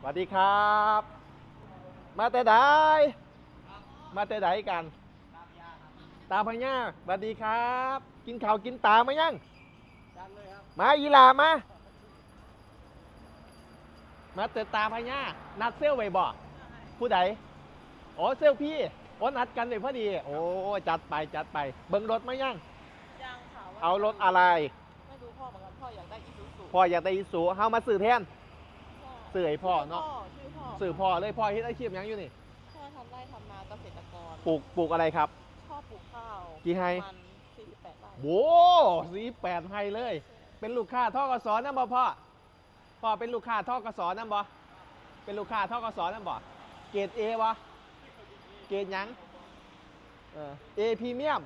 สวัสดีครับ มาแต่ไดมาแต่ไดกัน ตาพญาสวัสดีครับ กินข้าวกินตามายังยังเลยครับมาอีหลามา มาเตอตาพญานัดเซลไว้บ่ผู้ใดอ๋อเซลพี่โอ้นัดกันเลยพอดี โอ้จัดไปจัดไป เบิ่งรถมายังยังค่ะว่เอารถอะไรไม่รู้พ่อเหมือนกันพ่ออยากได้อีซูซูพ่ออยากได้อีสูเฮามาซื้อแทน ซื้อให้พ่อเนาะชื่อพ่อซื้อพ่อเลยพ่อเฮ็ดอาชีพหยังอยู่นี่พ่อทำไร่ทำนาเกษตรกรปลูกปลูกอะไรครับ ชอบปลูกข้าวกี่ไร่มัน48ไร่โว้สีแปดให้เลย เป็นลูกค้าท่อกสอนนะบ่พ่อพ่อเป็นลูกค้าท่อกสอนนะบ่เป็นลูกค้าท่อกสอนนะบ่เกรดเอวะเกรดหยังเออเอพรีเมียม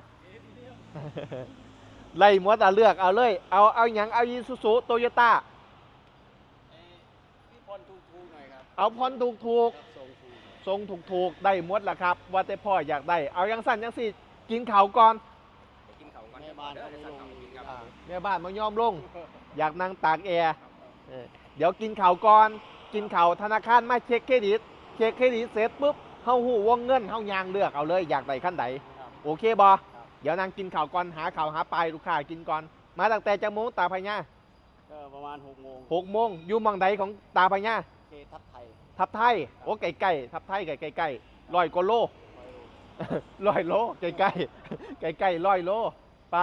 ไล่หมดอะเลือกเอาเลย เอาเอาหยังเอายีซูซูโตโยต้าเอ้พี่พร ถูกถูกๆหน่อยครับเอาพรถูกถูกครับส่งถูกๆทรงถูกถูกๆได้หมดละครับ ว่าแต่พ่ออยากได้ เอายังสั่นยังสิกินข้าวก่อนไปกินเขาก่อนแม่บ้านเดี๋ยวเขาจะไม่สั่งลงเขากินครับอ่าแม่บ้านมายอมลง อยากนั่งตากแอร์เออเดี๋ยวกินข่าวก่อนกินข่าวธนาคารมาเช็คเครดิตเช็คเครดิตเสร็จปุ๊บเฮาหูวงเงินเฮายางเลือกเอาเลยอยากได้ขั้นใด ครับ โอเคบอ เดี๋ยวนั่งกินข่าวก่อนหาข่าวหาปลายลูกค้ากินก่อน มาตั้งแต่จังโมงตาพญา ก็ประมาณ6โมงหกโมงอยู่หมองใดของตาพญาเคทับไทยทับไทยโอ้ไก่ไก่ทับไทยไก่ไก่ไก่ลอยกว่าโลคอยดูร้อยโลไก่ไก่ไก่ไก่ร้อยโล ไป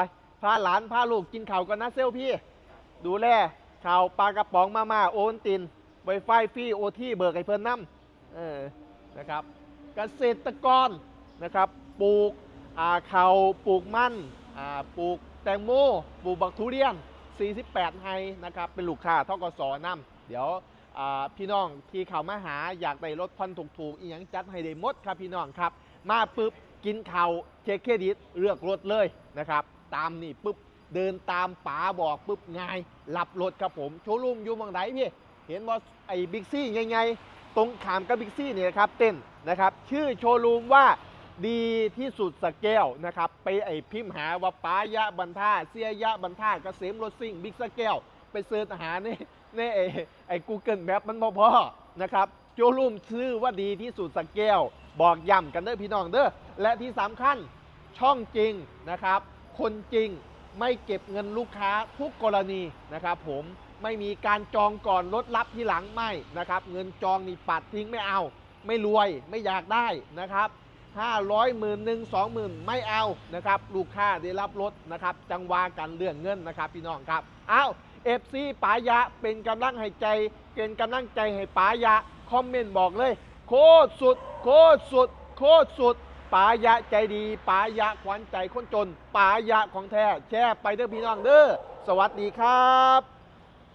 พาหลาน พาลูกกินข่าวก่อนนะเซลพี่ ดูแลข่าวปลากระป๋องมาม่าโอนตินไวไฟฟรีโอที่เบิกให้เพิ่นน้ำเออนะครับ เกษตรกรนะครับ ปลูกอ่าเขาวปลูกมันอ่าปลูกแตงโมปลูกบักทุเรียน 48ไฮนะครับเป็นลูกค้าทกสน้ำเดี๋ยวพี่น้องที่เขามาหาอยากได้รถพันถูกๆอีหยังจัดให้ได้หมดครับพี่น้องครับ มาปุ๊บกินข่าวเช็คเครดิตเลือกรถเลยนะครับ ตามนี่ปุ๊บเดินตามป๋าบอกปุ๊บง่ายรับรถครับผมโชว์รูมอยู่เมืองไหนพี่เห็นว่าไอ้บิ๊กซี่ไงๆตรงขามกับบิ๊กซี่เนี่ยครับเต้นนะครับ ชื่อโชว์รูมว่า ดีที่สุดสแกลนะครับ ไปไอพิมพ์หาว่าป้ายะบันท่าเสียยะบันท่าเกษมรถซิ่งบิ๊กสแกลไปเสิร์ชหาในในไอไอ้ Google Map มันบ่พอนะครับโชว์รูมชื่อว่าดีที่สุดสแกลบอกย้ำกันเด้อพี่น้องเด้อและที่สำคัญช่องจริงนะครับ คนจริงไม่เก็บเงินลูกค้าทุกกรณีนะครับ ผมไม่มีการจองก่อนลดรับที่หลังไม่นะครับ เงินจองนี่ปัดทิ้งไม่เอา ไม่รวยไม่อยากได้นะครับ 500หมื่นหนึ่งสองหมื่นไม่เอานะครับลูกค้าได้รับรถนะครับ จังหวากันเรื่องเงินนะครับ พี่น้องครับอ้าวเอฟซีป๋ายะเป็นกำลังให้ใจเป็นกำลังใจให้ป๋ายะคอมเมนต์บอกเลย โคตรสุด โคตรสุด โคตรสุดป๋ายะใจดีป๋ายะขวัญใจคนจนป๋ายะของแท้แชร์ไปเด้อพี่น้องเด้อสวัสดีครับ